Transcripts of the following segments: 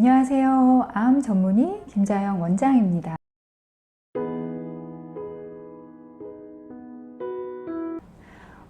안녕하세요. 암 전문의 김자영 원장입니다.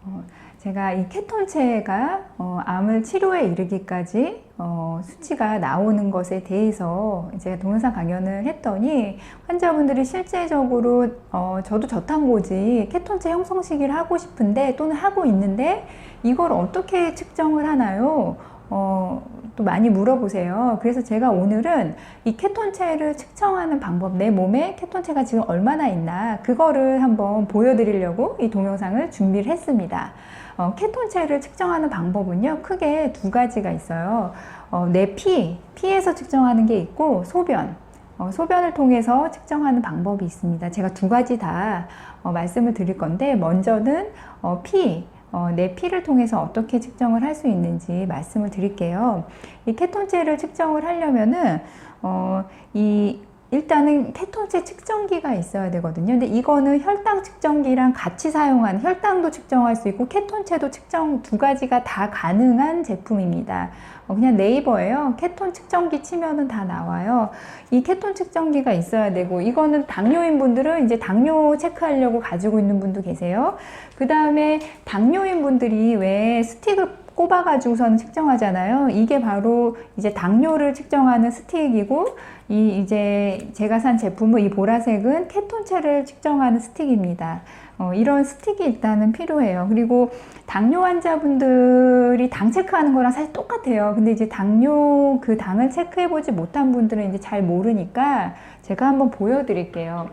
어, 제가 이 케톤체가 어, 암을 치료에 이르기까지 어, 수치가 나오는 것에 대해서 이제 동영상 강연을 했더니 환자분들이 실제적으로 어, 저도 저탄고지 케톤체 형성 시기를 하고 싶은데 또는 하고 있는데 이걸 어떻게 측정을 하나요? 어, 또 많이 물어보세요. 그래서 제가 오늘은 이 케톤체를 측정하는 방법, 내 몸에 케톤체가 지금 얼마나 있나, 그거를 한번 보여드리려고 이 동영상을 준비를 했습니다. 어, 케톤체를 측정하는 방법은요, 크게 두 가지가 있어요. 어, 내 피, 피에서 측정하는 게 있고, 소변. 어, 소변을 통해서 측정하는 방법이 있습니다. 제가 두 가지 다 어, 말씀을 드릴 건데, 먼저는 어, 피, 어, 내 피를 통해서 어떻게 측정을 할 수 있는지 말씀을 드릴게요. 이 케톤체를 측정을 하려면은 어, 이 일단은 케톤체 측정기가 있어야 되거든요. 근데 이거는 혈당 측정기랑 같이 사용하는 혈당도 측정할 수 있고 케톤체도 측정 두 가지가 다 가능한 제품입니다. 어, 그냥 네이버에요. 케톤 측정기 치면은 다 나와요. 이 케톤 측정기가 있어야 되고 이거는 당뇨인 분들은 이제 당뇨 체크하려고 가지고 있는 분도 계세요. 그 다음에 당뇨인 분들이 왜 스틱을 꼽아가지고서는 측정하잖아요. 이게 바로 이제 당뇨를 측정하는 스틱이고, 이 이제 제가 산 제품은 이 보라색은 케톤체를 측정하는 스틱입니다. 어, 이런 스틱이 일단은 필요해요. 그리고 당뇨 환자분들이 당 체크하는 거랑 사실 똑같아요. 근데 이제 당뇨 그 당을 체크해보지 못한 분들은 이제 잘 모르니까 제가 한번 보여드릴게요.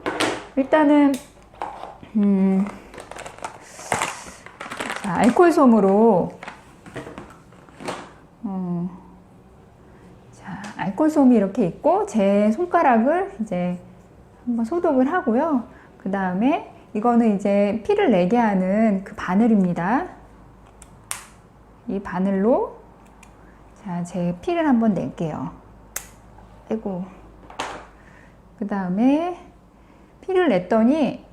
일단은, 음, 자, 알코올 솜으로 어, 자, 알코올 솜이 이렇게 있고 제 손가락을 이제 한번 소독을 하고요. 그 다음에 이거는 이제 피를 내게 하는 그 바늘입니다. 이 바늘로 자, 제 피를 한번 낼게요. 아이고. 그 다음에 피를 냈더니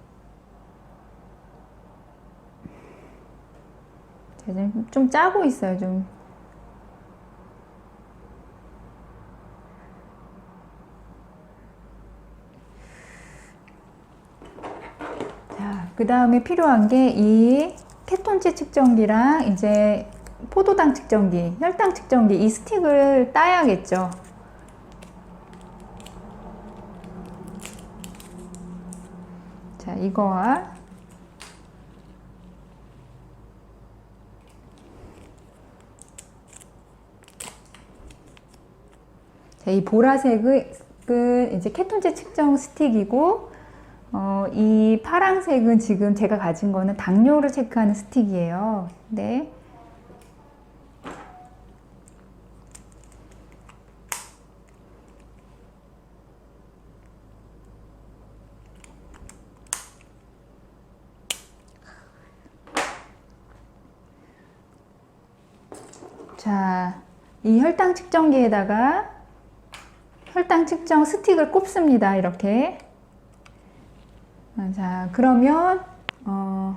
좀 짜고 있어요. 좀 자, 그 다음에 필요한 게 이 케톤체 측정기랑 이제 포도당 측정기, 혈당 측정기 이 스틱을 따야겠죠. 자, 이거와 자, 이 보라색은 이제 케톤체 측정 스틱이고 어, 이 파랑색은 지금 제가 가진 거는 당뇨를 체크하는 스틱이에요. 네. 자, 이 혈당 측정기에다가 혈당 측정 스틱을 꼽습니다. 이렇게. 자, 그러면, 어,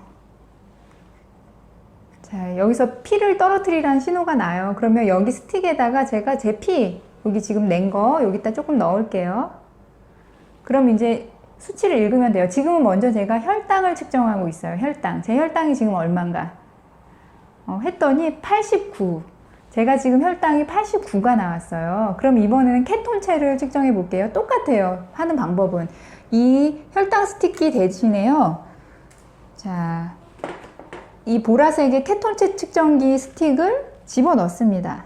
자, 여기서 피를 떨어뜨리라는 신호가 나요. 그러면 여기 스틱에다가 제가 제 피, 여기 지금 낸 거, 여기다 조금 넣을게요. 그럼 이제 수치를 읽으면 돼요. 지금은 먼저 제가 혈당을 측정하고 있어요. 혈당. 제 혈당이 지금 얼마인가? 어, 했더니 89. 제가 지금 혈당이 89가 나왔어요. 그럼 이번에는 케톤체를 측정해 볼게요. 똑같아요. 하는 방법은. 이 혈당 스틱기 대신에요. 자, 이 보라색의 케톤체 측정기 스틱을 집어 넣습니다.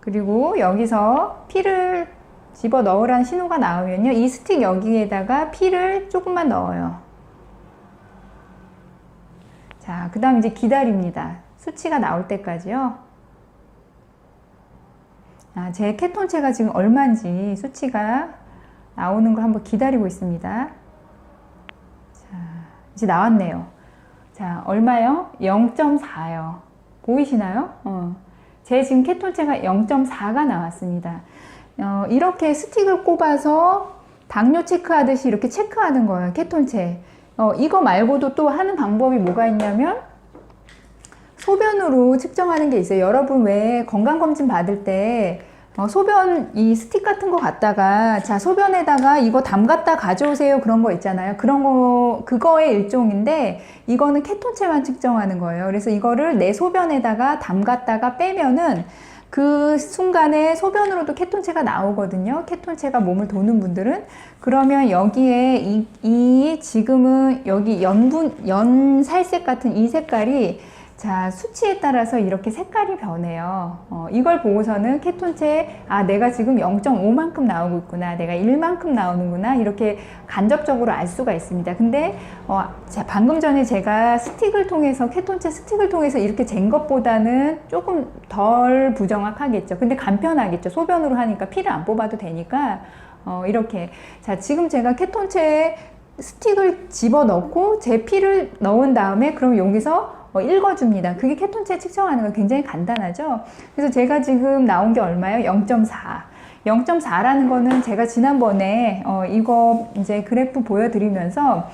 그리고 여기서 피를 집어 넣으라는 신호가 나오면요. 이 스틱 여기에다가 피를 조금만 넣어요. 자, 그 다음 이제 기다립니다. 수치가 나올 때까지요. 아, 제 케톤체가 지금 얼마인지 수치가 나오는 걸 한번 기다리고 있습니다. 자, 이제 나왔네요. 자, 얼마요? 0.4요. 보이시나요? 어. 제 지금 케톤체가 0.4가 나왔습니다. 어, 이렇게 스틱을 꼽아서 당뇨 체크하듯이 이렇게 체크하는 거예요. 케톤체. 어, 이거 말고도 또 하는 방법이 뭐가 있냐면 소변으로 측정하는 게 있어요. 여러분 왜 건강검진 받을 때 어, 소변 이 스틱 같은 거 갖다가 자 소변에다가 이거 담갔다 가져오세요 그런 거 있잖아요. 그런 거 그거의 일종인데 이거는 케톤체만 측정하는 거예요. 그래서 이거를 내 소변에다가 담갔다가 빼면은 그 순간에 소변으로도 케톤체가 나오거든요. 케톤체가 몸을 도는 분들은 그러면 여기에 이, 이 지금은 여기 연분 연살색 같은 이 색깔이 자, 수치에 따라서 이렇게 색깔이 변해요. 어, 이걸 보고서는 케톤체, 아, 내가 지금 0.5만큼 나오고 있구나. 내가 1만큼 나오는구나. 이렇게 간접적으로 알 수가 있습니다. 근데, 어, 자, 방금 전에 제가 스틱을 통해서, 케톤체 스틱을 통해서 이렇게 잰 것보다는 조금 덜 부정확하겠죠. 근데 간편하겠죠. 소변으로 하니까 피를 안 뽑아도 되니까, 어, 이렇게. 자, 지금 제가 케톤체에 스틱을 집어 넣고 제 피를 넣은 다음에 그럼 여기서 어, 읽어줍니다. 그게 케톤체 측정하는 거 굉장히 간단하죠. 그래서 제가 지금 나온 게 얼마예요? 0.4. 0.4라는 거는 제가 지난번에 어, 이거 이제 그래프 보여드리면서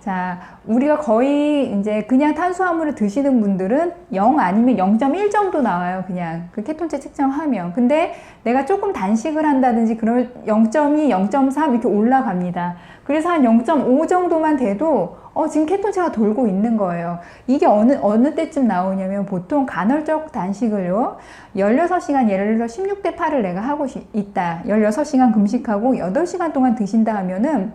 자, 우리가 거의 이제 그냥 탄수화물을 드시는 분들은 0 아니면 0.1 정도 나와요. 그냥 그 케톤체 측정하면. 근데 내가 조금 단식을 한다든지 그럴 0.2, 0.3 이렇게 올라갑니다. 그래서 한 0.5 정도만 돼도 어, 지금 케톤체가 돌고 있는 거예요. 이게 어느, 어느 때쯤 나오냐면 보통 간헐적 단식을요, 16시간 예를 들어서 16대 8을 내가 하고 있다. 16시간 금식하고 8시간 동안 드신다 하면은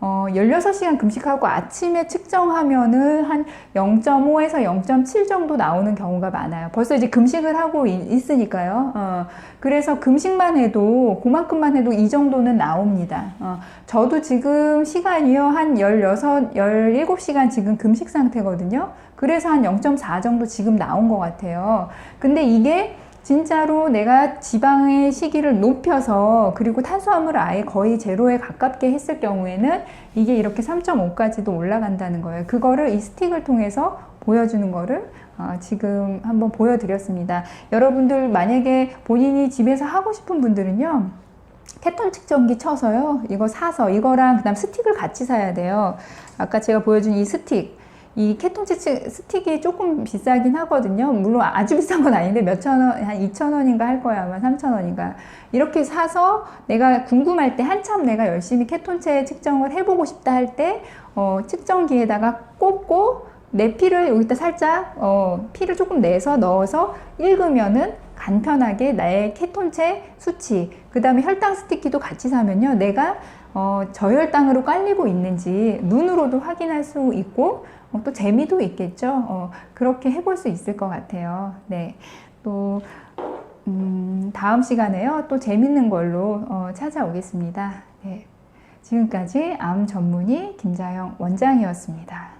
어, 16시간 금식하고 아침에 측정하면은 한 0.5에서 0.7 정도 나오는 경우가 많아요. 벌써 이제 금식을 하고 있, 으니까요 어, 그래서 금식만 해도, 그만큼만 해도 이 정도는 나옵니다. 어, 저도 지금 시간이요. 한 16, 17시간 지금 금식 상태거든요. 그래서 한 0.4 정도 지금 나온 것 같아요. 근데 이게 진짜로 내가 지방의 시기를 높여서 그리고 탄수화물을 아예 거의 제로에 가깝게 했을 경우에는 이게 이렇게 3.5까지도 올라간다는 거예요. 그거를 이 스틱을 통해서 보여주는 거를 어, 지금 한번 보여드렸습니다. 여러분들 만약에 본인이 집에서 하고 싶은 분들은요. 케톤 측정기 쳐서요. 이거 사서 이거랑 그다음 스틱을 같이 사야 돼요. 아까 제가 보여준 이 스틱 이 케톤체 스틱이 조금 비싸긴 하거든요. 물론 아주 비싼 건 아닌데 몇천 원, 한 2천 원인가 할 거야. 아마 3천 원인가. 이렇게 사서 내가 궁금할 때 한참 내가 열심히 케톤체 측정을 해보고 싶다 할 때, 어, 측정기에다가 꽂고 내 피를 여기다 살짝, 어, 피를 조금 내서 넣어서 읽으면은 간편하게 나의 케톤체 수치, 그 다음에 혈당 스티키도 같이 사면요. 내가 어, 저혈당으로 깔리고 있는지 눈으로도 확인할 수 있고 어, 또 재미도 있겠죠. 어, 그렇게 해볼 수 있을 것 같아요. 네. 또, 음, 다음 시간에요. 또 재밌는 걸로 어, 찾아오겠습니다. 네. 지금까지 암 전문의 김자영 원장이었습니다.